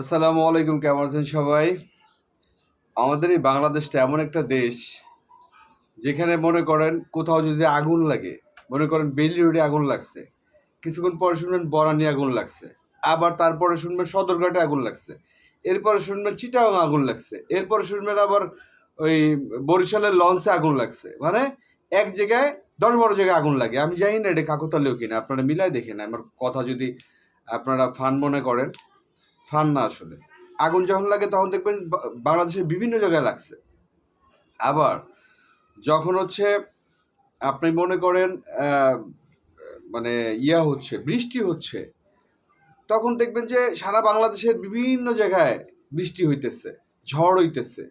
আসসালামু আলাইকুম, কেমন আছেন সবাই? আমাদের এই বাংলাদেশটা এমন একটা দেশ যেখানে মনে করেন কোথাও যদি আগুন লাগে, মনে করেন বেলি রোডে আগুন লাগছে, কিছুক্ষণ পরে শুনবেন বরানি আগুন লাগছে, আবার তারপরে শুনবেন সদরঘাটে আগুন লাগছে, এরপরে শুনবেন চিটাং আগুন লাগছে, এরপরে শুনবেন আবার ওই বরিশালের লঞ্চে আগুন লাগছে মানে এক জায়গায় দশ বারো জায়গায় আগুন লাগে। আমি জানি না এটা কাকতালীয় কিনা, আপনারা মিলাই দেখেন, আমার কথা যদি আপনারা ফান মনে করেন। ফান না আসলে। আগুন যখন লাগে তখন দেখবেন বাংলাদেশের বিভিন্ন জায়গায় লাগছে। আবার যখন হচ্ছে আপনি মনে করেন মানে ইয়া হচ্ছে, বৃষ্টি হচ্ছে, তখন দেখবেন যে সারা বাংলাদেশের বিভিন্ন জায়গায় বৃষ্টি হইতেছে, ঝড় হইতেছে।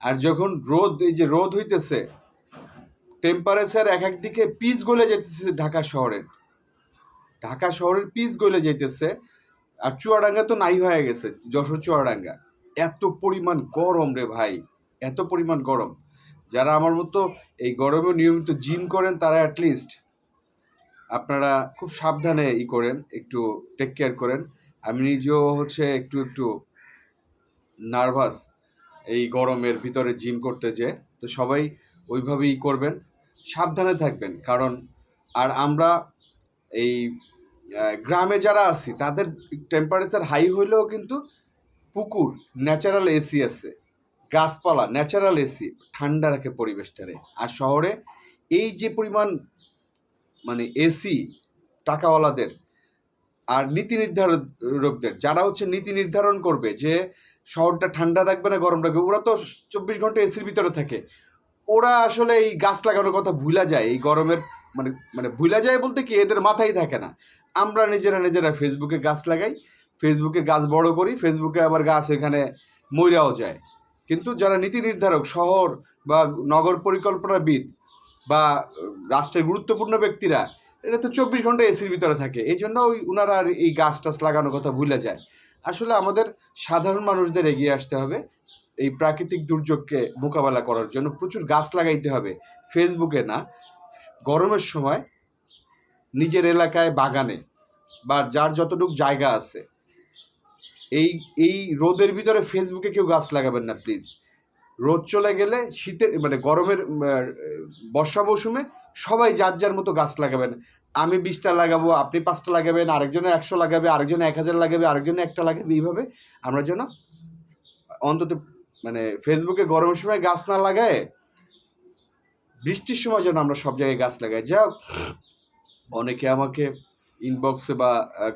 আর যখন রোদ, এই যে রোদ হইতেছে টেম্পারেচার এক এক দিকে পিচ গলে যেতেছে ঢাকা শহরের। ঢাকা শহরের পিচ গলে যেতেছে আর চুয়াডাঙ্গা তো নাই হয়ে গেছে, যশোর চুয়াডাঙ্গা। এত পরিমাণ গরম রে ভাই, এত পরিমাণ গরম। যারা আমার মতো এই গরমে নিয়মিত জিম করেন, তারা অ্যাটলিস্ট আপনারা খুব সাবধানে ই করেন, একটু টেক কেয়ার করেন। আমি নিজেও হচ্ছে একটু একটু নার্ভাস এই গরমের ভিতরে জিম করতে যে, তো সবাই ওইভাবেই করবেন। সাবধানে থাকবেন, কারণ আর আমরা এই গ্রামে যারা আছি, তাদের টেম্পারেচার হাই হইলেও কিন্তু পুকুর ন্যাচারাল এসি আছে। গাছপালা ন্যাচারাল এসি ঠান্ডা রাখে পরিবেশটারে। আর শহরে এই যে পরিমাণ মানে এসি টাকাওয়ালাদের আর নীতি নির্ধারকদের, যারা হচ্ছে নীতি নির্ধারণ করবে যে শহরটা ঠান্ডা থাকবে না, গরম রাখবে ওরা তো চব্বিশ ঘণ্টা এসির ভিতরে থাকে। ওরা আসলে এই গাছ লাগানোর কথা ভুলা যায়। এই গরমের মানে মানে ভুলা যায় বলতে কি, এদের মাথায় থাকে না। আমরা নিজেরা নিজেরা ফেসবুকে গাছ লাগাই ফেসবুকে গাছ বড় করি ফেসবুকে আবার গাছ এখানে মইরাও যায়। কিন্তু যারা নীতি নির্ধারক, শহর বা নগর পরিকল্পনাবিদ বা রাষ্ট্রের গুরুত্বপূর্ণ ব্যক্তিরা এটা তো চব্বিশ ঘণ্টা এসির ভিতরে থাকে। এই জন্য ওই ওনারা আর এই গাছ টাছ লাগানোর কথা ভুলে যায়। আসলে আমাদের সাধারণ মানুষদের এগিয়ে আসতে হবে, এই প্রাকৃতিক দুর্যোগকে মোকাবেলা করার জন্য প্রচুর গাছ লাগাইতে হবে। ফেসবুকে না, গরমের সময় নিজের এলাকায় বাগানে, বা যার যতটুকু জায়গা আছে। এই এই রোদের ভিতরে ফেসবুকে কেউ গাছ লাগাবেন না প্লিজ রোদ চলে গেলে শীতের মানে গরমের বর্ষা মৌসুমে সবাই যার যার মতো গাছ লাগাবেন। আমি বিশটা লাগাবো, আপনি পাঁচটা লাগাবেন, আরেকজনে একশো লাগাবে, আরেকজনে এক হাজার লাগাবে, আরেকজনে একটা লাগাবে, এইভাবে আমরা যেন অন্তত মানে ফেসবুকে গরমের সময় গাছ না লাগায়, বৃষ্টির সময় যেন আমরা সব জায়গায় গাছ লাগাই। যাক অনেকে আমাকে ইনবক্সে বা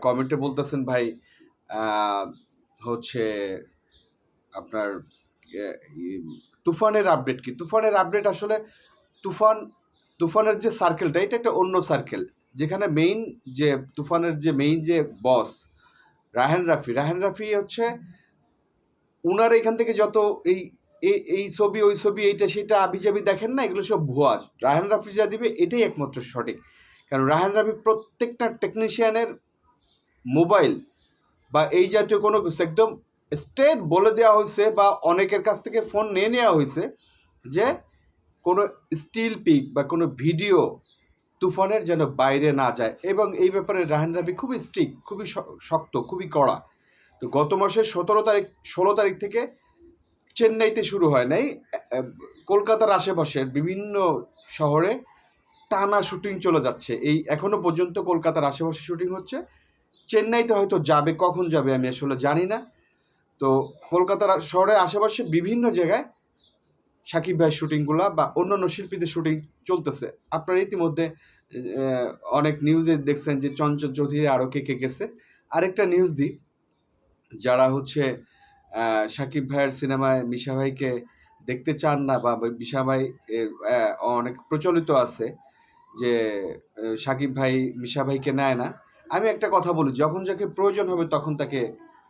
কমেন্টে বলতেছেন, ভাই হচ্ছে আপনার তুফানের আপডেট কি? তুফানের আপডেট আসলে তুফান, তুফানের যে সার্কেলটা এটা একটা অন্য সার্কেল যেখানে মেইন যে, তুফানের যে মেইন যে বস রাহেন রাফি রাহেন রাফি হচ্ছে উনার এখান থেকে যত এই এই ছবি, ওই ছবি, এইটা, সেটা আবিজাবি দেখেন না, এগুলো সব ভুয়া। রাহেন রাফি যা দিবে, এটাই একমাত্র সঠিক। কারণ রাহেন রাবি প্রত্যেকটা টেকনিশিয়ানের মোবাইল বা এই জাতীয় কোনো কিছু, একদম স্ট্রেট বলে দেওয়া হয়েছে বা অনেকের কাছ থেকে ফোন নিয়ে নেওয়া হয়েছে যে কোনো স্টিল পিক বা কোনো ভিডিও তুফানের যেন বাইরে না যায়। এবং এই ব্যাপারে রাহেন রাবি খুবই স্ট্রিক খুবই শক্ত, খুবই কড়া। তো গত মাসের সতেরো তারিখ, ষোলো তারিখ থেকে চেন্নাইতে শুরু হয় নাই। কলকাতার আশেপাশের বিভিন্ন শহরে টানা শুটিং চলে যাচ্ছে। এই এখনও পর্যন্ত কলকাতার আশেপাশে শুটিং হচ্ছে। চেন্নাইতে হয়তো যাবে, কখন যাবে আমি আসলে জানি না। তো কলকাতার শহরের আশেপাশে বিভিন্ন জায়গায় সাকিব ভাইয়ের শুটিংগুলা বা অন্যান্য শিল্পীদের শুটিং চলতেছে। আপনারা ইতিমধ্যে অনেক নিউজে দেখছেন যে চঞ্চল চৌধুরী আরও কে কে গেছে। আরেকটা নিউজ দিই, যারা হচ্ছে সাকিব ভাইয়ের সিনেমায় মিশা ভাইকে দেখতে চান না বা মিশা ভাই অনেক প্রচলিত আছে। যে সাকিব ভাই, মিশা ভাইকে নেয় না। আমি একটা কথা বলি, যখন যাকে প্রয়োজন হবে তখন তাকে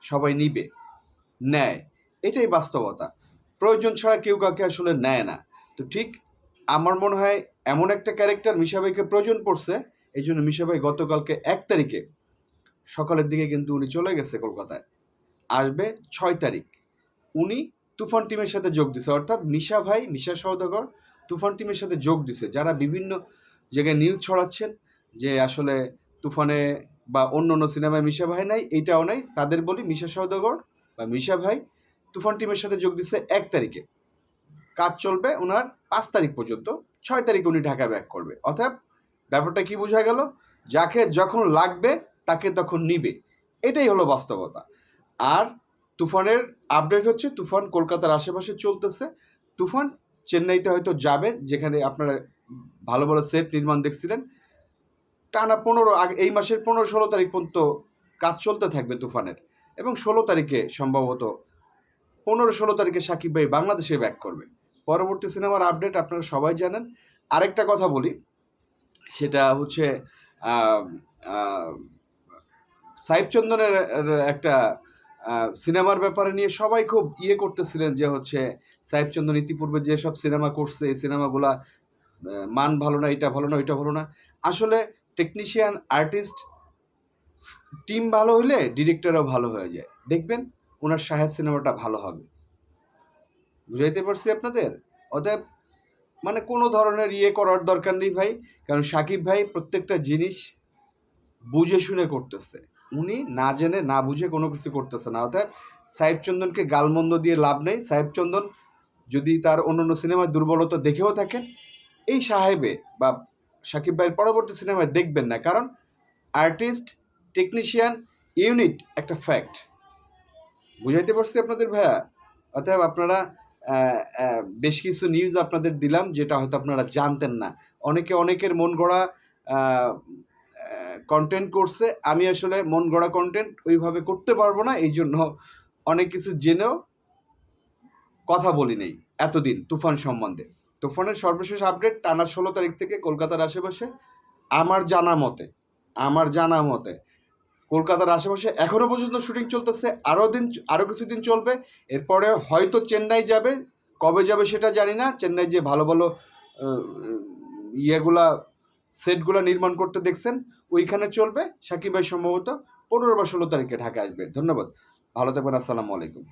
সবাই নিবে, নেয়। এটাই বাস্তবতা। প্রয়োজন ছাড়া কেউ কাউকে আসলে নেয় না। তো ঠিক আমার মনে হয় এমন একটা ক্যারেক্টার মিশা ভাইকে প্রয়োজন পড়ছে এই জন্য মিশা ভাই গতকালকে এক তারিখে সকালের দিকে কিন্তু উনি চলে গেছে কলকাতায়। আসবে ছয় তারিখ। উনি তুফান টিমের সাথে যোগ দিছে। অর্থাৎ মিশা ভাই, মিশা সৌদাগর তুফান টিমের সাথে যোগ দিছে। যারা বিভিন্ন জায়গায় নিউজ ছড়াচ্ছেন যে আসলে তুফানে বা অন্য অন্য সিনেমায় মিশা ভাই নাই, এইটাও নাই, তাদের বলি মিশা সৌদাগর বা মিশা ভাই তুফান টিমের সাথে যোগ দিচ্ছে এক তারিখে। কাজ চলবে ওনার পাঁচ তারিখ পর্যন্ত, ছয় তারিখে উনি ঢাকা ব্যাক করবে। অর্থাৎ ব্যাপারটা কি বোঝা গেল? যাকে যখন লাগবে তাকে তখন নিবে। এটাই হলো বাস্তবতা। আর তুফানের আপডেট হচ্ছে, তুফান কলকাতার আশেপাশে চলতেছে। তুফান চেন্নাইতে হয়তো যাবে, যেখানে আপনারা ভালো ভালো সেট নির্মাণ দেখছিলেন। টানা পনেরো এই মাসের পনেরো ষোলো তারিখ পর্যন্ত কাজ চলতে থাকবে তুফানের। এবং ষোলো তারিখে সম্ভবত পনেরো ষোলো তারিখে সাকিব ভাই বাংলাদেশে ব্যাক করবে। পরবর্তী সিনেমার আপডেট আপনারা সবাই জানেন। আরেকটা কথা বলি সেটা হচ্ছে আহ, আহ, চন্দনের একটা সিনেমার ব্যাপারে নিয়ে সবাই খুব ইয়ে করতেছিলেন যে হচ্ছে সাহিব চন্দন ইতিপূর্বে যেসব সিনেমা করছে এই সিনেমাগুলা মান ভালো না, এটা ভালো না, ওইটা ভালো না। আসলে টেকনিশিয়ান আর্টিস্ট টিম ভালো হইলে ডিরেক্টরও ভালো হয়ে যায়। দেখবেন ওনার সাহেব সিনেমাটা ভালো হবে। বুঝাইতে পারছি আপনাদের? অতএব মানে কোনো ধরনের ইয়ে করার দরকার নেই ভাই, কারণ সাকিব ভাই প্রত্যেকটা জিনিস বুঝে শুনে করতেছে। উনি না জেনে, না বুঝে কোনো কিছু করতেছে না। অর্থাৎ সাহেব চন্দনকে গালমন্দ দিয়ে লাভ নেই। সাহেব চন্দন যদি তার অন্যান্য সিনেমায় দুর্বলতা দেখেও থাকেন এই সাহেবে বা সাকিব ভাইয়ের পরবর্তী সিনেমায় দেখবেন না। কারণ আর্টিস্ট টেকনিশিয়ান ইউনিট একটা ফ্যাক্ট বুঝাইতে পারছি আপনাদের ভাইয়া? অতএব আপনারা বেশ কিছু নিউজ আপনাদের দিলাম যেটা হয়তো আপনারা জানতেন না। অনেকে অনেকের মন গড়া কন্টেন্ট করছে। আমি আসলে মন গড়া কন্টেন্ট ওইভাবে করতে পারব না, এই জন্য অনেক কিছু জেনেও কথা বলি নেই এতদিন তুফান সম্বন্ধে। তুফানের সর্বশেষ আপডেট টানা ষোলো তারিখ থেকে কলকাতার আশেপাশে। আমার জানা মতে, আমার জানা মতে কলকাতার আশেপাশে এখনও পর্যন্ত শুটিং চলতেছে আরও দিন আরও কিছুদিন চলবে। এরপরে হয়তো চেন্নাই যাবে, কবে যাবে সেটা জানি না। চেন্নাই যে ভালো ভালো ইয়েগুলা সেটগুলা নির্মাণ করতে দেখছেন, ওইখানে চলবে। সাকিব ভাই সম্ভবত পনেরো বা ষোলো তারিখে ঢাকা আসবে। ধন্যবাদ। ভালো থাকবেন, আসসালামু আলাইকুম।